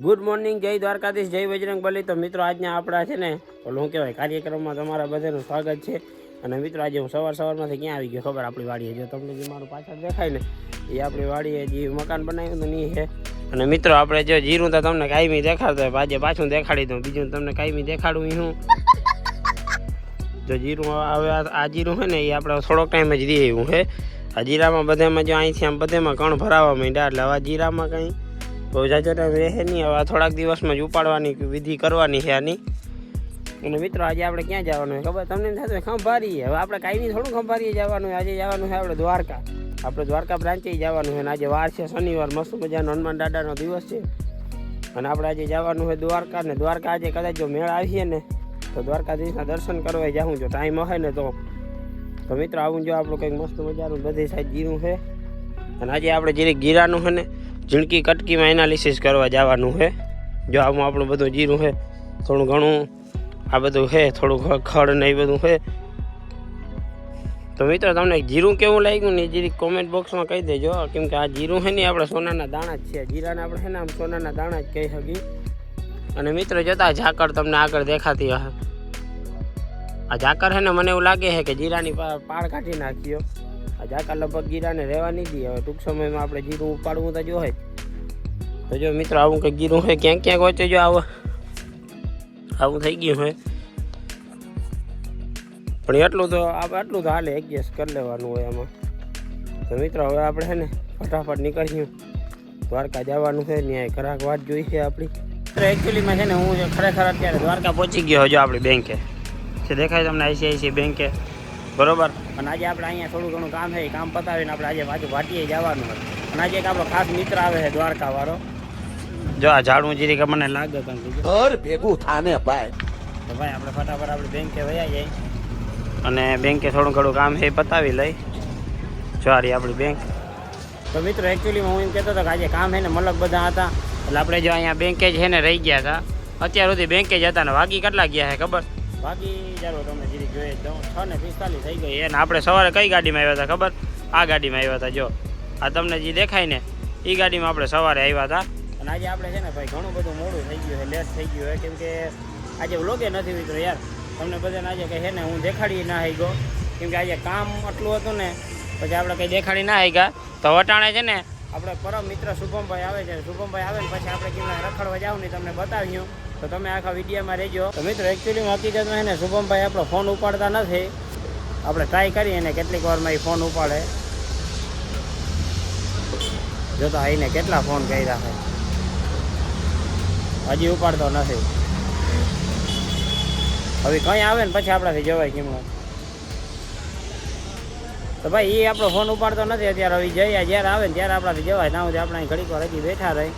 Good morning જય દ્વારકાધીશ, જય બજરંગ બલી. તો મિત્રો, આજના આપણા છે ને, ઓલું શું કહેવાય, કાર્યક્રમમાં તમારા બધાનું સ્વાગત છે. અને મિત્રો, આજે હું સવાર સવારમાંથી ક્યાં આવી ગયો ખબર આપણી વાડીએ. જો તમને જે મારું પાછળ દેખાય ને, એ આપણી વાડીએ જે મકાન બનાવ્યું ને, એ છે. અને મિત્રો, આપણે જો જીરું તો તમને કાયમી દેખાડતો હોય, આજે પાછું દેખાડી દઉં. બીજું તમને કાયમી દેખાડું હું. જો જીરું હવે આ જીરું છે ને, એ આપણે થોડોક ટાઈમ જ રહી એવું છે. આ જીરામાં બધામાં જો અહીંથી આમ બધામાં કણ ભરાવા માંડ્યા, એટલે હવે જીરામાં કંઈ બહુ જાજો રહે નહીં. હવે થોડાક દિવસમાં જ ઉપાડવાની વિધિ કરવાની છે આની. અને મિત્રો, આજે આપણે ક્યાં જવાનું છે ખબર? તમને થશે ખંભારીએ હવે આપણે કાંઈ થોડું ખંભારીએ જવાનું આજે જવાનું છે આપણે દ્વારકા. આપણે દ્વારકા બ્રાન્ચે જવાનું છે. અને આજે વાર છે શનિવાર. મસ્ત મજાનો હનુમાન દાદાનો દિવસ છે. અને આપણે આજે જવાનું છે દ્વારકા. ને દ્વારકા આજે કદાચ જો મેળ આવીએ ને, તો દ્વારકાધીશના દર્શન કરવા જાઉં જો ટાઈમ હોય ને તો. તો મિત્રો, આવું જો આપણું કંઈક મસ્ત મજાનું બધી સાઈડ ગીરું છે. અને આજે આપણે જીરી ગીરાનું છે ને ઝીણકી કટકીમાં એનાલિસિસ કરવા જવાનું છે. જો આમાં આપણું બધું જીરું છે, થોડું ઘણું, આ બધું છે, થોડું ખડ ને એ બધું છે. તો મિત્રો તમને જીરું કેવું લાગ્યું ને જીરી કોમેન્ટ બોક્સમાં કહી દેજો. કેમ કે આ જીરું છે ને આપણે સોનાના દાણા જ છે. જીરાને આપણે છે ને આમ સોનાના દાણા જ કહી શકીએ. અને મિત્રો જોતા ઝાકળ તમને આગળ દેખાતી હશે. આ ઝાકર છે ને મને એવું લાગે છે કે જીરાની પાળ કાઢી નાખ્યો. આ ઝાકર લગભગ ગીરાને રહેવા નહીં દે હવે ટૂંક સમયમાં આપણે જીરું ઉપાડવું તો જો હોય તો જો મિત્રો, આવું કંઈક ગીરું હોય ક્યાંક ક્યાંક વચ્ચે જો આવો. આવું થઈ ગયું હોય પણ એટલું તો આપણે આટલું તો હાલે એડજસ્ટ કરી લેવાનું હોય એમાં તો મિત્રો, હવે આપણે છે ને ફટાફટ નીકળીએ દ્વારકા જવાનું છે. ન્યાય ખરાક વાત જોઈ છે આપણી. એકચ્યુઅલીમાં છે ને હું ખરેખર અત્યારે દ્વારકા પહોંચી ગયો હજુ આપણી બેંકે દેખાય તમને આઈસીઆઈસી બેંકે બરોબર? અને આજે આપણે અહીંયા થોડું ઘણું કામ છે એ કામ પતાવીને આપણે આજે પાછું ભાટીએ જવાનું હોય અને આજે એક આપણો ખાસ મિત્ર આવે છે દ્વારકા વાળો જો આ ઝાડું જીરી કે મને લાગે કંઈક ઘર ભેગું થાને ભાઈ. તો ભાઈ આપણે ફટાફટ આપણે બેંકે વયા જઈએ. અને બેંકે થોડું ઘણું કામ છે એ પતાવી લઈ. સારી આપણી બેંક. તો મિત્રો એકચ્યુઅલીમાં હું એમ કહેતો હતો કે આજે કામ છે ને મલક બધા હતા. એટલે આપણે જો અહીંયા બેંકે જ છે ને રહી ગયા હતા. અત્યાર સુધી બેંકે જ હતા ને વાગી કેટલા ગયા છે ખબર? વાગી ચાલો તમને જીરી જોઈએ છ ને પિસ્તાલીસ થઈ ગઈ. અને આપણે સવારે કઈ ગાડીમાં આવ્યા હતા ખબર? આ ગાડીમાં આવ્યા હતા, જો. આ તમને જે દેખાય ને એ ગાડીમાં આપણે સવારે આવ્યા હતા. અને આજે આપણે છે ને ભાઈ ઘણું બધું મોડું થઈ ગયું છે લેટ થઈ ગયું છે. કેમ કે આજે વ્લોગે નથી મિત્રો યાર. તમને બધાને આજે કંઈ છે ને હું દેખાડી ના આવી ગયો કેમ કે આજે કામ આટલું હતું ને, પછી આપણે કંઈ દેખાડી ના આવી ગયા તો વટાણે છે ને, આપણે પરમ મિત્ર શુભમભાઈ આવે છે. શુભમભાઈ આવે ને પછી આપણે કેમ રખડવા જાવ ને તમને બતાવ્યું તો તમે આખા વિડીયોમાં રહેજો. તો મિત્રો એકચ્યુઅલીમાં હકીકતમાં એને ને, શુભમભાઈ આપણો ફોન ઉપાડતા નથી. આપણે ટ્રાય કરીએ ને, કેટલીક વારમાં એ ફોન ઉપાડે. જોતા આઈને કેટલા ફોન કર્યા છે. હજી ઉપાડતો નથી. હવે કંઈ આવે ને, પછી આપણાથી જવાય કિંમત તો ભાઈ એ આપણો ફોન ઉપાડતો નથી. અત્યારે હવે જઈએ જ્યારે આવે ને, ત્યારે આપણાથી જવાય. ત્યાં સુધી આપણે ઘડીક વાર હજી બેઠા રહી.